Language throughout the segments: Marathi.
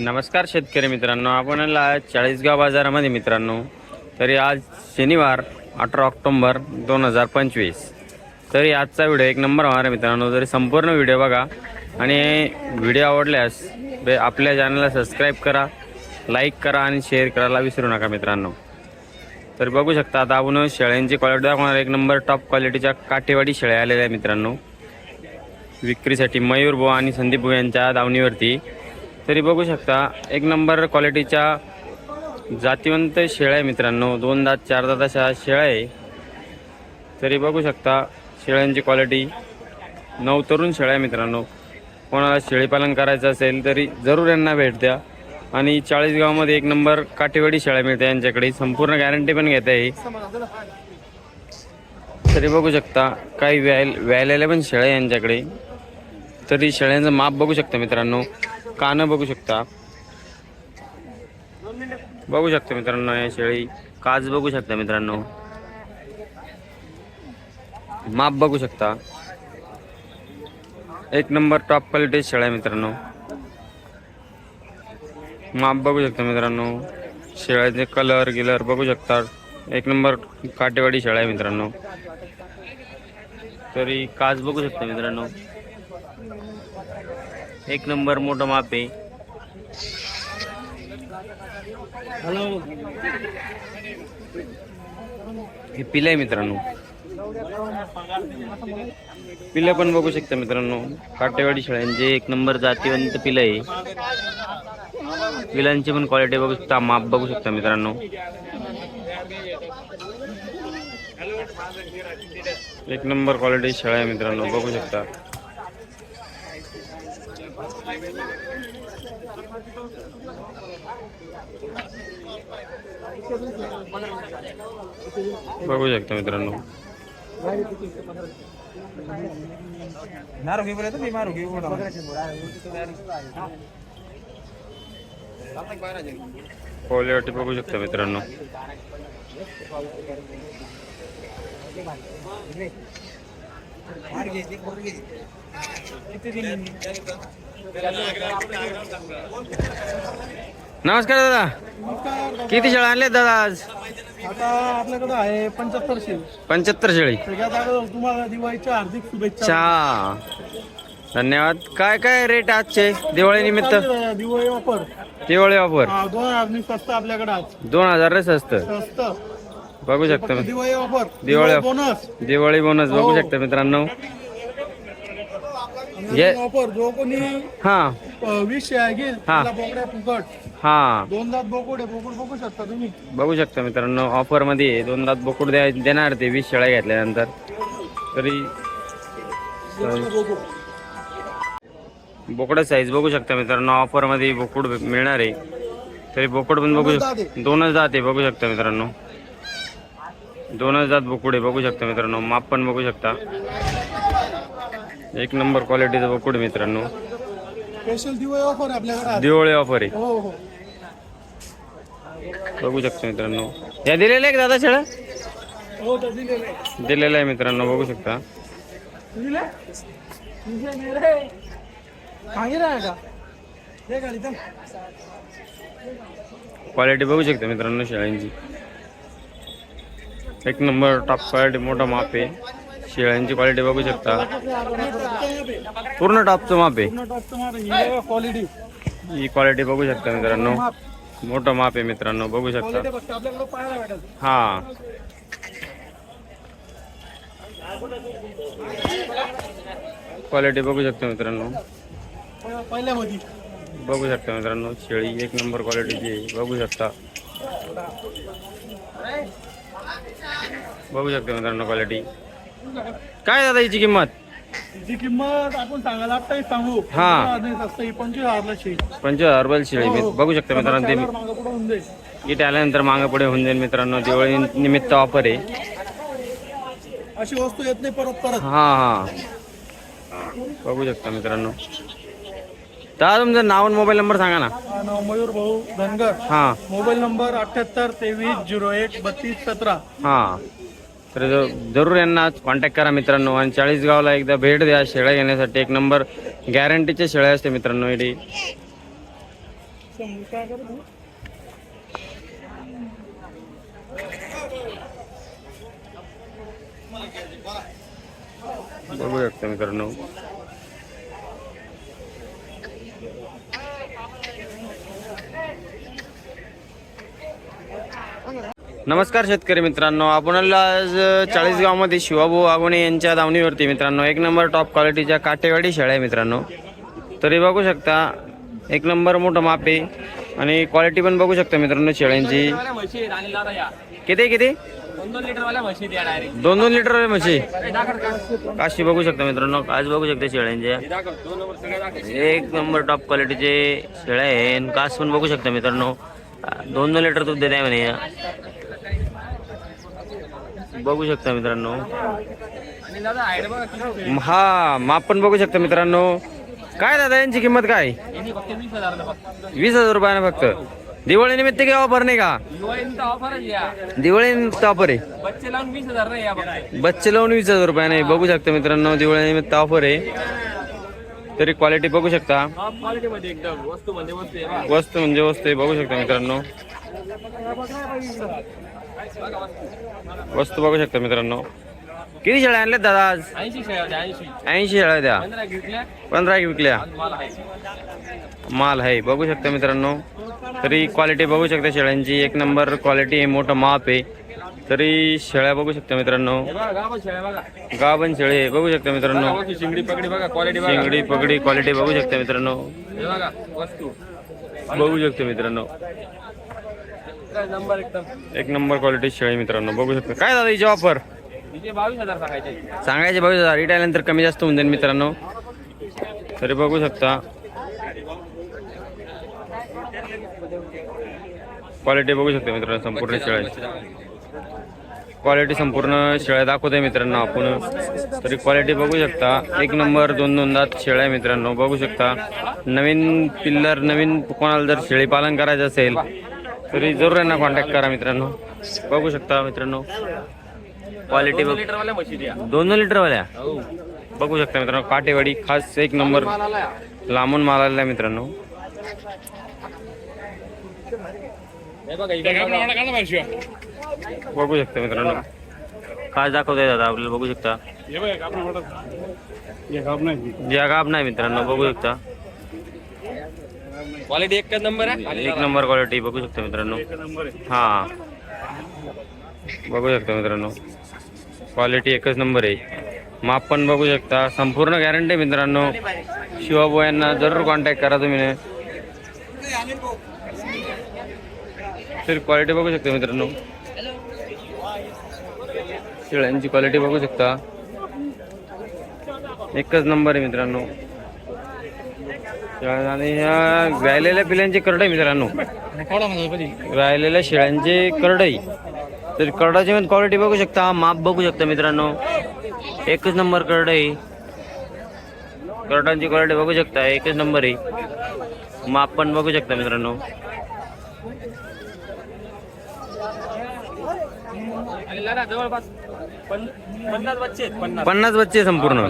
नमस्कार शेतकरी मित्रांनो आपण आला चाळीसगाव बाजारामध्ये मित्रांनो. तरी आज शनिवार अठरा ऑक्टोंबर दोन हजार पंचवीस. तरी आजचा व्हिडिओ एक नंबर होणार आहे मित्रांनो. तरी संपूर्ण व्हिडिओ बघा आणि व्हिडिओ आवडल्यास बे- आपल्या चॅनलला सबस्क्राईब करा लाईक करा आणि शेअर करायला विसरू नका मित्रांनो. तर बघू शकता आता आपण शेळ्यांची क्वालिटी दाखवणार. एक नंबर टॉप क्वालिटीच्या काठेवाडी शेळ्या आलेल्या आहे मित्रांनो. विक्रीसाठी मयूर भाऊ आणि संदीप भाऊ यांच्या दावणीवरती तरी बघू शकता एक नंबर क्वालिटीच्या जातीवंत शेळ्या आहे मित्रांनो. दोन दात चार दात अशा शेळ्या आहे. तरी बघू शकता शेळ्यांची क्वालिटी नऊ तरुण शेळ्या आहे मित्रांनो. कोणाला शेळीपालन करायचं असेल तरी जरूर यांना भेट द्या. आणि चाळीसगावमध्ये एक नंबर काठेवाडी शेळ्या मिळते यांच्याकडे. संपूर्ण गॅरंटी पण घेता येईल तरी बघू शकता काही व्याल व्यायलेल्या पण शेळ्या यांच्याकडे. तरी शेळ्यांचं माप बघू शकता मित्रांनो. कानं बघू शकता? बघू शकता मित्रांनो या शेळी. काच बघू शकता मित्रांनो. माप बघू शकता. एक नंबर टॉप क्वालिटी शेळ्या आहे मित्रांनो. माप बघू शकता मित्रांनो. शेळ्याचे कलर गिलर बघू शकता. एक नंबर काटेवाडी शेळ्या आहे मित्रांनो. तरी काच बघू शकता मित्रांनो. एक नंबर मोठं माप आहे. हे पिलं आहे मित्रांनो. पिलं पण बघू शकता मित्रांनो. काटेवाडी शेळ्यांचे एक नंबर जातीवंत पिलं आहे. पिलांची पण क्वालिटी बघू शकता माप बघू शकता मित्रांनो. एक नंबर क्वालिटी शेळ्या आहे मित्रांनो बघू शकता. बघू शकता मित्रांनो. नारो घेऊ मी मारू घेऊ क्वालिटी बघू शकता मित्रांनो. नमस्कार दादा. किती शेळ्या आणल्या दादा आज? आता आपल्याकडे आहे पंच्याहत्तर शेळ. पंच्याहत्तर शेळी. सगळ्यात अगोदर तुम्हाला दिवाळीच्या हार्दिक शुभेच्छा. चहा धन्यवाद. काय काय रेट आजचे? दिवाळी निमित्त? दिवाळी ऑफर. दिवाळी ऑफर. हा, दोन हजार स्वस्त आपल्याकडे आज. दोन हजार रे स्वस्त स्वस्त बघू शकता Diwali offer Diwali. Bonus Diwali bonus बघू हो. शकता मित्रांनो. ये- ऑफर जो कोणी हा. वीस घेईल हा. त्याला बोकड्या फुकट. हा. दोन दात बोकड आहे बोकड बघू शकता तुम्ही. बघू शकता मित्रांनो ऑफरमध्ये दोन दात बोकुड देणार ते वीस शेळ्या घेतल्यानंतर. तरी बोकड. साईज बघू शकता मित्रांनो ऑफरमध्ये बोकुड मिळणार आहे. तरी बोकुड पण बघू शकता दोनच दात आहे बघू शकता मित्रांनो. दोनच दात बोकुड बघू शकता मित्रांनो माप पण बघू शकता. एक नंबर क्वालिटीचं बोकुड मित्रांनो. स्पेशल दिवाळी ऑफर आहे आपल्याकडे आज. दिवाळी ऑफर आहे. हो हो. बघू शकता मित्रांनो. या दिलेल्या आहे का दादा शेळ्या हो दिलेलं आहे. मित्रांनो बघू शकता. क्वालिटी बघू शकता मित्रांनो शेळ्यांची. एक नंबर टॉप क्वालिटी मोठा माप. आहे शेळ्यांची क्वालिटी बघू शकता. पूर्ण टॉपचं माप. आहे क्वालिटी ही क्वालिटी बघू शकता मित्रांनो. मोठं माप आहे मित्रांनो बघू शकता. हा. क्वालिटी बघू शकता मित्रांनो. बघू शकता मित्रांनो शेळी एक नंबर क्वालिटीची बघू शकता. बघू शकता मित्रांनो क्वालिटी काय दादा हिची किंमत? आपण सांगायला सांगू. हा. ही पंचवीस हजारला शेळी. पंचवीस हजार रुपये शेळी. मी बघू शकता मित्रांनो ते मागं पुढं होऊन जाईल. इथे आल्यानंतर मागं पुढे होऊन जाईल मित्रांनो. दिवाळी निमित्त ऑफर आहे. अशी वस्तू येत नाही परत परत. हा हा. बघू शकता मित्रांनो. दादा तुमचं नाव आणि मोबाईल नंबर सांगा ना. नाव मयूर भाऊ धनगर. हा. मोबाईल नंबर अठ्याहत्तर तेवीस झिरो एक बत्तीस सतरा. हा. तर ज- जरूर यांना कॉन्टॅक्ट करा मित्रांनो. आणि चाळीसगावला एकदा भेट द्या. शेळ्या घेण्यासाठी एक नंबर गॅरंटीच्या शेळ्या असते मित्रांनो काय करतो बघू शकता मित्रांनो. नमस्कार शेतकरी मित्रांनो आपण आज चाळीसगावमध्ये शिवाभाऊ आगोणे यांच्या दावणीवरती मित्रांनो. एक नंबर टॉप क्वालिटीच्या काटेवाडी शेळ्या आहे मित्रांनो. तरी बघू शकता एक नंबर मोठं माप आहे आणि क्वालिटी पण बघू शकता मित्रांनो शेळ्यांची. किती किती? दोन दोन लिटर म्हशी दोन दोन लिटर म्हशी. काशी बघू शकता मित्रांनो आज बघू शकता शेळ्यांच्या. एक नंबर टॉप क्वालिटीचे शेळ्या आहे आणि कास पण बघू शकता मित्रांनो. दोन दोन लिटर दूध देत आहे म्हणे. बघू शकता मित्रांनो. हा माप पण बघू शकता मित्रांनो. काय दादा यांची किंमत काय? वीस हजार रुपयाने फक्त. दिवाळी निमित्त काही ऑफर नाही का? दिवाळी निमित्त ऑफर आहे. बच्चे लावून वीस हजार रुपयाने बघू शकता मित्रांनो दिवाळी निमित्त ऑफर आहे. तरी क्वालिटी बघू शकता. म्हणजे. वस्तू म्हणजे वस्तू आहे बघू शकता मित्रांनो. वस्तू बघू शकता मित्रांनो. किती शेळ्या आणल्यात दादा आज? ऐंशी शेळ्या ऐंशी. द्या पंधरा विकल्या. मला आहे. बघू शकता मित्रांनो. तरी क्वालिटी बघू शकता शेळ्यांची. एक नंबर क्वालिटी आहे मोठं माप आहे. तरी शेळ्या बघू शकता मित्रांनो. गाभण शेळे बघू शकता मित्रांनो. शिंगडी पगडी बघा क्वालिटी बघा. शेंगडी पगडी क्वालिटी बघू शकता मित्रांनो. बघा शकता मित्रांनो. नंबर एकदम. एक नंबर क्वालिटी शेळी मित्रांनो बघू शकता. काय दादा हिची ऑफर बावीस हजार सांगायचे. सांगायचे बावीस हजार. रिटाईल नंतर कमी जास्त होऊन जाईल मित्रांनो. तरी बघू शकता. क्वालिटी बघू शकता मित्रांनो संपूर्ण शेळ्या क्वालिटी संपूर्ण शेळ्या दाखवते मित्रांनो आपण. तरी क्वालिटी बघू शकता. एक नंबर दोन दोन दात शेळ्या आहे मित्रांनो. बघू शकता. नवीन पिल्लर नवीन कोणाला जर शेळी पालन करायचं असेल तरी जरूर यांना कॉन्टॅक्ट करा मित्रांनो. बघू शकता मित्रांनो. क्वालिटी बघ. लिटर दोन दोन लिटरवाल्या? हो बघू शकता मित्रांनो. काटेवाडी खास एक नंबर लांबून माल आलेला आहे मित्रांनो. बघा शकता मित्रांनो. खास दाखवताय दादा आपल्याला बघू शकता. या गाब नाही मित्रांनो बघू शकता. क्वालिटी एकच नंबर आहे? एक नंबर क्वालिटी बघू शकता मित्रांनो. हा. बघू शकता मित्रांनो. क्वालिटी एकच नंबर आहे. माप पण बघू शकता. संपूर्ण गॅरंटी मित्रांनो. शिवाभाऊ यांना जरूर कॉन्टॅक्ट करा तुम्ही. तर क्वालिटी बघू शकता मित्रांनो. शेळ्यांची क्वालिटी बघू शकता. एकच नंबर आहे मित्रांनो. आणि ह्या राहिलेल्या पिल्यांची करड आहे मित्रांनो. राहिलेल्या शेळ्यांची करडई. तर करडाची पण क्वालिटी बघू शकता माप बघू शकता मित्रांनो. एकच नंबर करड आहे करडांची क्वालिटी बघू शकता एकच नंबर आहे. माप पण बघू शकता मित्रांनो. जवळपास पन्नास बच्चे पन्नास. बच्चे संपूर्ण.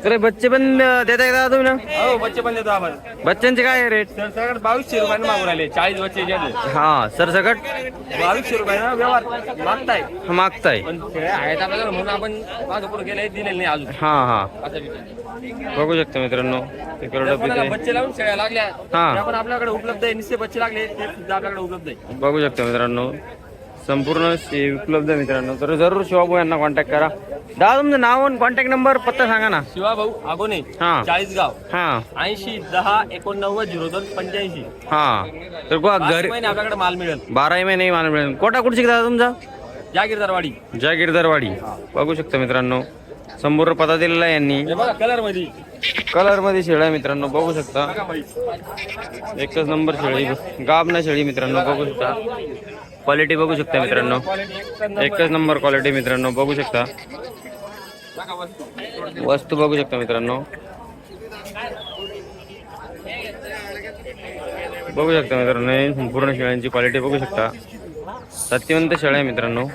एकावन्न बच्चे पण देता येतात तुम्ही ना? हो बच्चे पण देतो आपण बच्चांचे काय रेट सर सगळं बावीसशे रुपयाने मागून राहिले. चाळीस बच्चे जे आहेत. हा सरसकट? बावीसशे रुपयानं व्यवहार मागताय. मागताय. पण आहेत आपल्याकडे म्हणून आपण माझं पुढे गेले दिलेले नाही अजून. हा हा. असं. बघू शकता मित्रांनो ते करडं जर कोणाला पिते बच्चे लावून शेळ्या लागल्या हा. त्या पण आपल्याकडे उपलब्ध आहे. निश्चित बच्चे लागले ते सुद्धा आपल्याकडे उपलब्ध आहे. बघू शकता मित्रांनो संपूर्ण उपलब्ध आहे मित्रांनो. तर जरूर शिवाभाऊ यांना कॉन्टॅक्ट करा. दादा तुमचं नाव आणि कॉन्टॅक्ट नंबर पत्ता सांगा ना. शिवा भाऊ आगोने हा. चाळीस गाव हा. ऐंशी दहा एकोणनव्वद झिरो दोन पंच्याऐंशी. हा. तर घरी महिने आपल्याकडे माल मिळेल. बाराही महिने मला मिळेल. कोटा कुठची दादा तुमचा? जागीरदारवाडी जागीरदारवाडी बघू शकता मित्रांनो. संपूर्ण पत्ता दिलेला आहे यांनी. हे बघा कलरमध्ये कलरमध्ये शेळ्या आहे मित्रांनो. बघू शकता. बघा बाई. एकच नंबर शेळी. गाबना शेळी मित्रांनो. बघू शकता. क्वालिटी बघू शकता मित्रांनो. एकच नंबर क्वालिटी मित्रांनो बघू शकता. वस्तू. बघू शकता मित्रांनो. बघू शकता मित्रांनो संपूर्ण शेळ्यांची क्वालिटी बघू शकता. सत्यवंत शेळ्या आहे मित्रांनो.